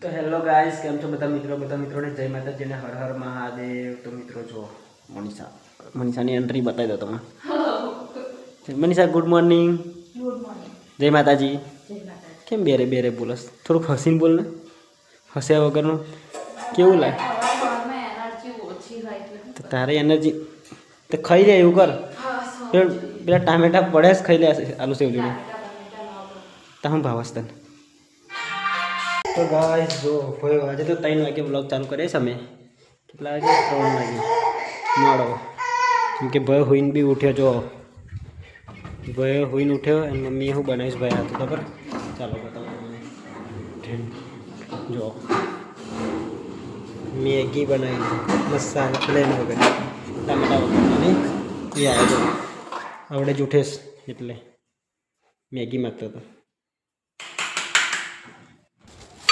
તો hello guys કેમ છો બધા મિત્રો? બધા મિત્રોને જય માતાજી અને હર હર મહાદેવ. તો મિત્રો જો મનીષા મનીષાની એન્ટ્રી બતાવી દો તમે મનીષા ગુડ મોર્નિંગ જય માતાજી. કેમ બેરે બેરે બોલસ? થોડુંક હસીને બોલ ને હસ્યા વગરનું. કેવું લાગે? તો તારે એનર્જી તો ખાઈ લે એવું કર. પેલા ટામેટા પડે જ ખાઈ લે આલુ સેવ જોડે તો હું ભાવસ તને. તો ગાઈસ જો ભયો આજે તો ત્રણ વાગે બ્લોગ ચાલુ કરે છે અમે કેટલા વાગે ત્રણ વાગે મોડો કેમ કે ભયો હોઈને બી ઉઠ્યો જો ભયો હોઈને ઉઠ્યો અને મમ્મીએ હું બનાવીશ ભાઈ હતું ખબર ચાલો બતાવો તમને. જો મેગી બનાવી મસાલા પ્લેન વગર ટામેટા વગર એ આવે જો આવડે જ ઉઠેશ એટલે મેગી માગતો હતો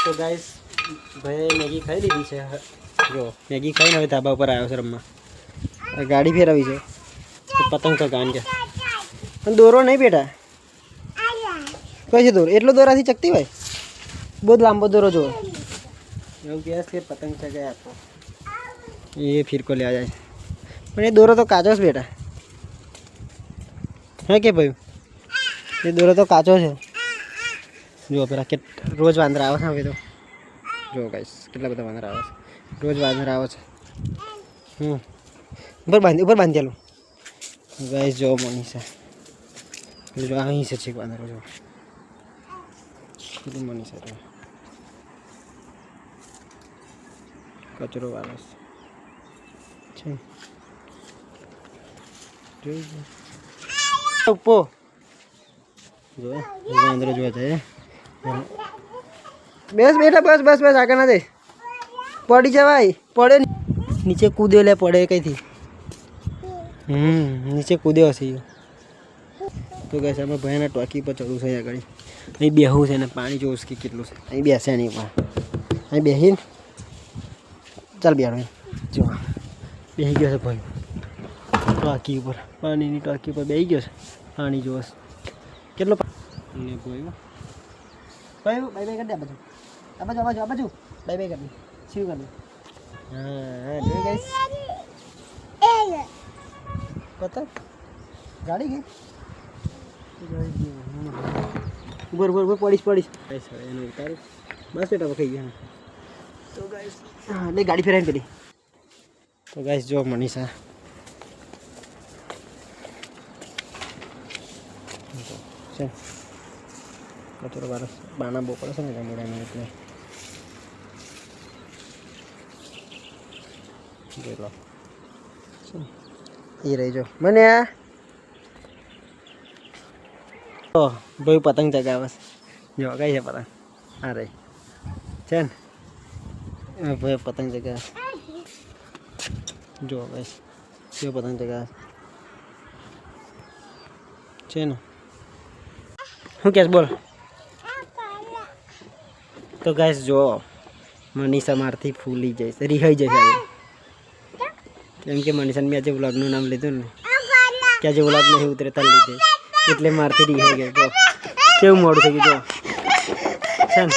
તો ગાઈસ ભાઈ મેગી ખાઈ લીધી છે. જો, મેગી ખાઈને હવે ધાબા ઉપર આવ્યો છે રમવા. ગાડી ફેરવી છે. પતંગ ચગાવવાની છે પણ દોરો નહીં બેટા. કઈ છે દોરો? એટલો દોરાથી ચકતી હોય? બહુ લાંબો દોરો જુઓ. એવું કહે છે પતંગ ચગાય આપો એ ફિરકો લેવા જાય પણ એ દોરો તો કાચો છે બેટા. હે કે ભાઈ? એ દોરો તો કાચો છે. જુઓ, પેલા કે રોજ વાંદરા આવે છે, હવે તો. જુઓ ગાઈસ કેટલા બધા વાંદરા આવે છે. રોજ વાંદરા આવે છે. હમ. ઉપર બાંધી, ઉપર બાંધેલું. ગાઈસ જો મનીષા જો અહીં છે છેક વાંદરો જો કેટલું મનીષા જો કચરો વાળો છે. જોઈ લો. ઉપો જો વાંદરો જોવા જાય. બસ બેટા બસ બસ બસ, આગળ ના દે. પડી જવાય, પડે. નીચે કૂદ્યો લે, પડે કઈથી? હમ, નીચે કૂદ્યો હશે. તો કહે છે, અમે ભાઈના ટોકી પર ચડવું છે આગળ. અહીં બેહવું છે ને, પાણી જોવું કે કેટલું છે. અહીં બેસે નહીં પણ અહીં બેસીને ચાલ બેડો. જો બેસી ગયો છે ભાઈ. ટાંકી ઉપર. પાણીની ટાંકી ઉપર બેસી ગયો છે. પાણી જોવે છે. કેટલો પા- ભાઈ ભાઈ બાય કરી દે બાજુ. આ બાજુ આ બાજુ આ બાજુ. ભાઈ બાય કરી દે. શીવ કરી દે. હા હા જોઈ ગઈશ પતંગ? ગાડી ગઈ? ઉપર ઉપર ઉપર પડીશ પડીશ. હવે એનું ઉતારું. બસ બેટા વખાઈ ગયા તો ગાઈસ હા લે ગાડી ફેરાઈને પેલી. તો ગાઈસ જો મનીષા. છે કચરો વારસ બાના બહુ પડે છે ને ગામડામાં એટલે જોઈ લો. છે ને? એ રહી જો. મને આ. ઓ, ભાઈ પતંગ ચગાવે છે. જો કઈ છે પતંગ? હા રહી. છે ને? આ ભાઈ પતંગ ચગાવે. જો ભાઈ. જો પતંગ ચગાવે છે ને? શું કહેશ બોલ? તો ગાઈસ જો મનીષા મારથી ફૂલી જઈશ રિહાઈ જશે આજે. કેમ કે મનીષાને મેં આજે વ્લોગનું નામ લીધું ને. કે આજે વ્લોગ નહીં ઉતરે તાર લીધે. એટલે મારથી રિહાઈ ગયો જો કેવું મોડું થઈ ગયું જો. છે ને?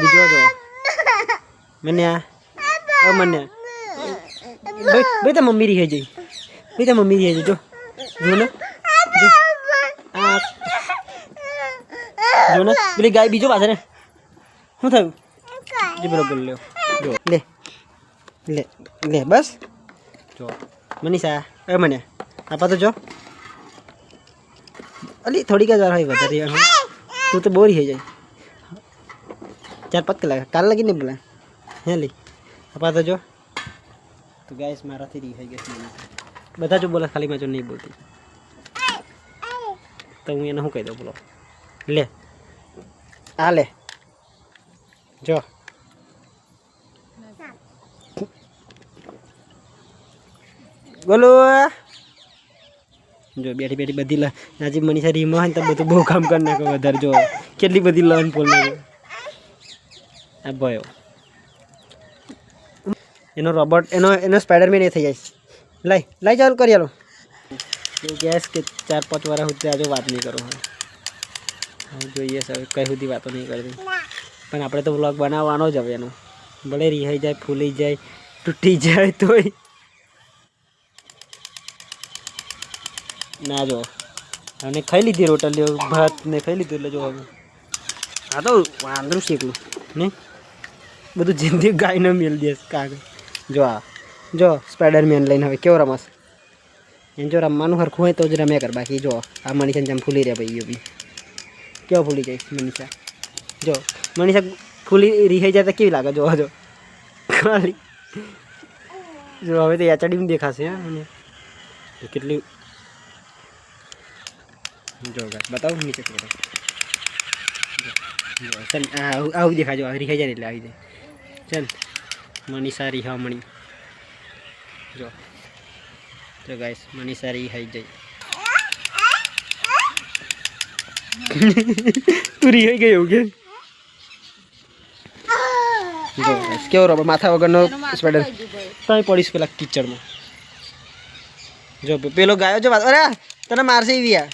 બીજો જો. મને આ મને ભાઈ ભાઈ તો મમ્મી રિહાઈ જઈ. ભાઈ તો મમ્મી રિહાઈ જઈ જો. જો ને જો આ જો ને પેલી ગાય બીજો પાછળ ને. શું થયું? જે બરોબર લ્યો જો લે લે લે બસ. જો. મનીષા એ મને. આપા તો જો. અલી થોડીક જ વાર હોય વધારે યાર હું. તું તો બોરી થઈ જાય. ચાર પાંચ કલાક. કાલ લાગી ને પેલા હે લી. આપા તો જો. તો ગાઈસ મારાથી રી થઈ ગઈ બધા જો બોલે ખાલી મેં જો નહીં બોલતી. તો હું એને શું કહી દઉં બોલો. લે. આ લે જો. બોલો. જો, બેઠી બેઠી બધી લ આજે મનીષા રીમા હોય ને તો બધું બહુ કામ કરી નાખો વધારે, જો. કેટલી બધી લન ફોલ આ ભયો એનો રોબોટ, એનો એનો સ્પાઈડરમેન એ થઈ જાય. લાઈ લાઈ ચાલુ કરી આલો. કહેશ કે ચાર પાંચ વાર સુધી આજે વાત નહીં કરું. જોઈએ હવે કઈ સુધી વાતો નહીં કરતી પણ આપણે તો વ્લોગ બનાવવાનો જ હવે એનો. ભલે રિહાઈ જાય, ફૂલી જાય, તૂટી જાય તોય. ના જો અને ખાઈ લીધી રોટલીઓ ભાત ને ખાઈ લીધું એટલે જો હવે. આ તો વાંદરું શીખલું ને બધું જિંદગી ગાયને મેળ દેશ કાગળ. જો આ. જો, સ્પાઈડરમેન લઈને હવે કેવો રમસ એમ જો રમવાનું સરખું હોય તો જ રમ્યા કર. બાકી જો, આ મનીષા જેમ ફૂલી રહ્યા ભાઈ બી કેવો ફૂલી જાય મનીષા? જો, મનીષા ફૂલી રિહાઈ જાય તો કેવી લાગે? જો જો. ખાલી. જો, હવે તો યાચડીમાં દેખાશે, હા, મને. કેટલી જો બતાવો નીચે ચાલ આવું- દેખાજો રીહાઈ જાય એટલે આવી જાય. ચાલ, મનીષા રીહામણી જો. જો ગાઈસ, મનીષા રિહાઈ જાય તું રીહાઈ ગઈ એવું કે? કેવો રબર માથા વગરનો સ્વેટર તમે પડીશ પેલા કિચડમાં. જો પેલો ગાયો જો વાત- અરે તને મારશે એવી આ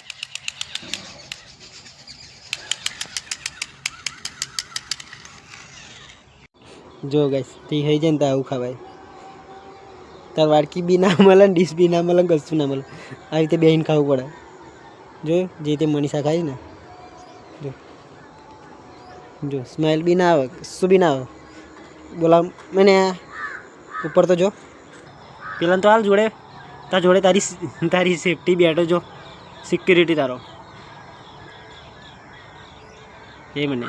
જો ગાઈસ તે થઈ જાય ને ત્યાં આવું ખાવાય. તાર વાડકી બી ના મળે ને ડીશ બી ના મળે ને કશું ના મળે. આવી રીતે બેહીને ખાવું પડે. જો જે રીતે મનીષા ખાય ને જો સ્માઇલ બી ના આવે શું બી ના આવે. બોલા, મને ઉપર તો જો. પેલા તો હાલ જોડે, તાર જોડે તારી તારી સેફટી બેઠો જો. સિક્યુરિટી તારો. એ મને.